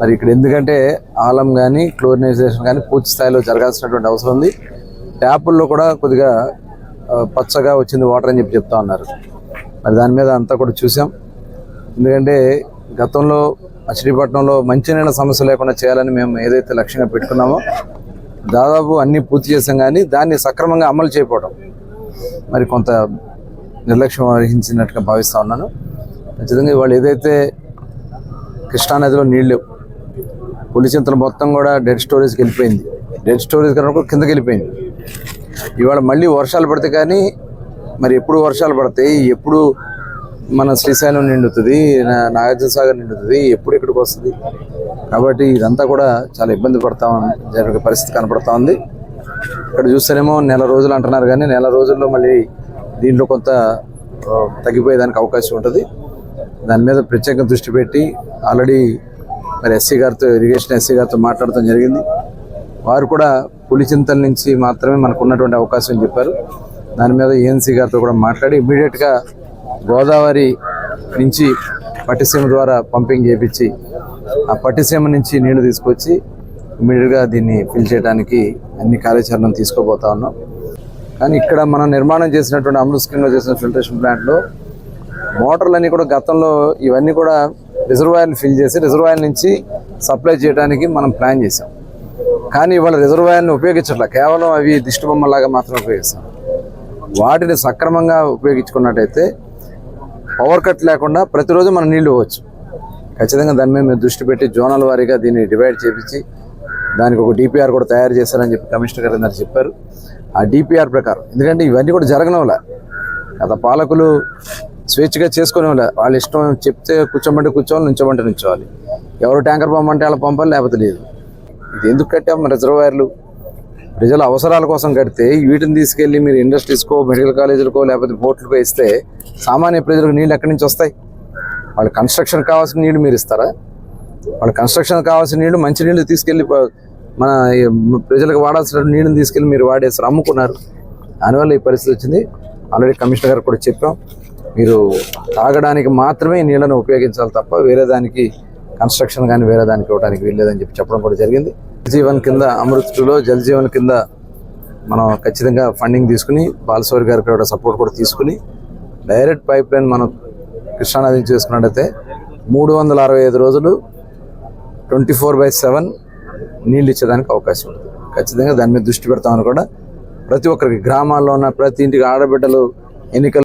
మరి ఇక్కడ ఎందుకంటే ఆలం కానీ క్లోరినైజేషన్ కానీ పూర్తి స్థాయిలో జరగాల్సినటువంటి అవసరం ఉంది. ట్యాపుల్లో కూడా కొద్దిగా పచ్చగా వచ్చింది వాటర్ అని చెప్పి చెప్తా ఉన్నారు. మరి దాని మీద అంతా కూడా చూసాం. ఎందుకంటే గతంలో మచిలీపట్నంలో మంచినీళ్ళ సమస్య లేకుండా చేయాలని మేము ఏదైతే లక్ష్యంగా పెట్టుకున్నామో దాదాపు అన్నీ పూర్తి చేసాం కానీ దాన్ని సక్రమంగా అమలు చేయకపోవడం. మరి కొంత నిర్లక్ష్యం వహించినట్టుగా భావిస్తూ ఉన్నాను. ఖచ్చితంగా వాళ్ళు ఏదైతే కృష్ణానదిలో నీళ్ళు లేవు. పులిచింతలు మొత్తం కూడా డెడ్ స్టోరేజ్కి వెళ్ళిపోయింది. డెడ్ స్టోరేజ్ కనుక కిందకి వెళ్ళిపోయింది. ఇవాళ మళ్ళీ వర్షాలు పడితే కానీ మరి ఎప్పుడు వర్షాలు పడతాయి ఎప్పుడు మన శ్రీశైలం నిండుతుంది నాగార్జునసాగర్ నాగార్జున సాగర్ నిండుతుంది ఎప్పుడు ఇక్కడికి వస్తుంది. కాబట్టి ఇదంతా కూడా చాలా ఇబ్బంది పడతా జరిగే పరిస్థితి కనపడతా ఉంది. ఇక్కడ చూస్తేనేమో నెల రోజులు అంటున్నారు కానీ నెల రోజుల్లో మళ్ళీ దీంట్లో కొంత తగ్గిపోయేదానికి అవకాశం ఉంటుంది. దాని మీద ప్రత్యేక దృష్టి పెట్టి ఆల్రెడీ మరి ఎస్సీ గారితో ఇరిగేషన్ ఎస్సీ గారితో మాట్లాడటం జరిగింది. వారు కూడా పులిచింతల నుంచి మాత్రమే మనకు ఉన్నటువంటి అవకాశం చెప్పారు. దాని మీద ఏఎన్సీ గారితో కూడా మాట్లాడి ఇమీడియట్గా గోదావరి నుంచి పట్టిసీమ ద్వారా పంపింగ్ చేపించి ఆ పట్టిసీమ నుంచి నీళ్ళు తీసుకొచ్చి ఇమీడియట్గా దీన్ని ఫిల్ చేయడానికి అన్ని కార్యాచరణ తీసుకోబోతా ఉన్నాం. కానీ ఇక్కడ మనం నిర్మాణం చేసినటువంటి అమృత్ స్కీమ్లో చేసిన ఫిల్టరేషన్ ప్లాంట్లో మోటార్లన్నీ కూడా గతంలో ఇవన్నీ కూడా రిజర్వాయర్లు ఫిల్ చేసి రిజర్వాయర్ నుంచి సప్లై చేయడానికి మనం ప్లాన్ చేసాం కానీ ఇవాళ రిజర్వాయర్ని ఉపయోగించట్లా. కేవలం అవి దిష్టి బొమ్మలాగా మాత్రమే ఉపయోగిస్తాం. వాటిని సక్రమంగా ఉపయోగించుకున్నట్టయితే పవర్ కట్ లేకుండా ప్రతిరోజు మనం నీళ్ళు ఇవ్వచ్చు ఖచ్చితంగా దాని మీద మేము దృష్టి పెట్టి జోనల్ వారీగా దీన్ని డివైడ్ చేపించి దానికి ఒక డిపిఆర్ కూడా తయారు చేశారని చెప్పి కమిషనర్ గారు ఇందాక చెప్పారు. ఆ డిపిఆర్ ప్రకారం. ఎందుకంటే ఇవన్నీ కూడా జరగనవల. గత పాలకులు స్వేచ్ఛగా చేసుకునే వాళ్ళ ఇష్టం చెప్తే కూర్చోమంటే కూర్చోవాలి నుంచోమంటే నుంచోవాలి. ఎవరు ట్యాంకర్ పంపమంటే అలా పంపాలి లేకపోతే లేదు. ఇది ఎందుకు కట్టాము రిజర్వాయర్లు? ప్రజల అవసరాల కోసం కడితే వీటిని తీసుకెళ్ళి మీరు ఇండస్ట్రీస్కో మెడికల్ కాలేజీలకో లేకపోతే పోర్టులకో ఇస్తే సామాన్య ప్రజలకు నీళ్ళు ఎక్కడి నుంచి వస్తాయి? వాళ్ళ కన్స్ట్రక్షన్ కావాల్సిన నీళ్ళు మీరు ఇస్తారా? వాళ్ళ కన్స్ట్రక్షన్ కావాల్సిన నీళ్ళు మంచి నీళ్ళు తీసుకెళ్ళి మన ప్రజలకు వాడాల్సిన నీళ్ళని తీసుకెళ్ళి మీరు వాడేస్తారు అమ్ముకున్నారు. దానివల్ల ఈ పరిస్థితి వచ్చింది. ఆల్రెడీ కమిషనర్ గారు కూడా చెప్పాం. మీరు తాగడానికి మాత్రమే నీళ్ళను ఉపయోగించాలి తప్ప వేరే దానికి కన్స్ట్రక్షన్ కానీ వేరే దానికి ఇవ్వడానికి వీల్లేదని చెప్పి చెప్పడం కూడా జరిగింది. జీవన్ కింద అమృత్లో జల్ జీవన్ కింద మనం ఖచ్చితంగా ఫండింగ్ తీసుకుని బాలసౌరి గారికి కూడా సపోర్ట్ కూడా తీసుకుని డైరెక్ట్ పైప్ లైన్ మనం కృష్ణానది చేసుకున్నట్టయితే మూడు వందల అరవై ఐదు రోజులు ట్వంటీ ఫోర్ బై సెవెన్ నీళ్ళు ఇచ్చేదానికి అవకాశం ఉంటుంది. ఖచ్చితంగా దాని మీద దృష్టి పెడతామని కూడా ప్రతి ఒక్కరికి గ్రామాల్లో ఉన్న ప్రతి ఇంటికి ఆడబిడ్డలు ఎన్నికలు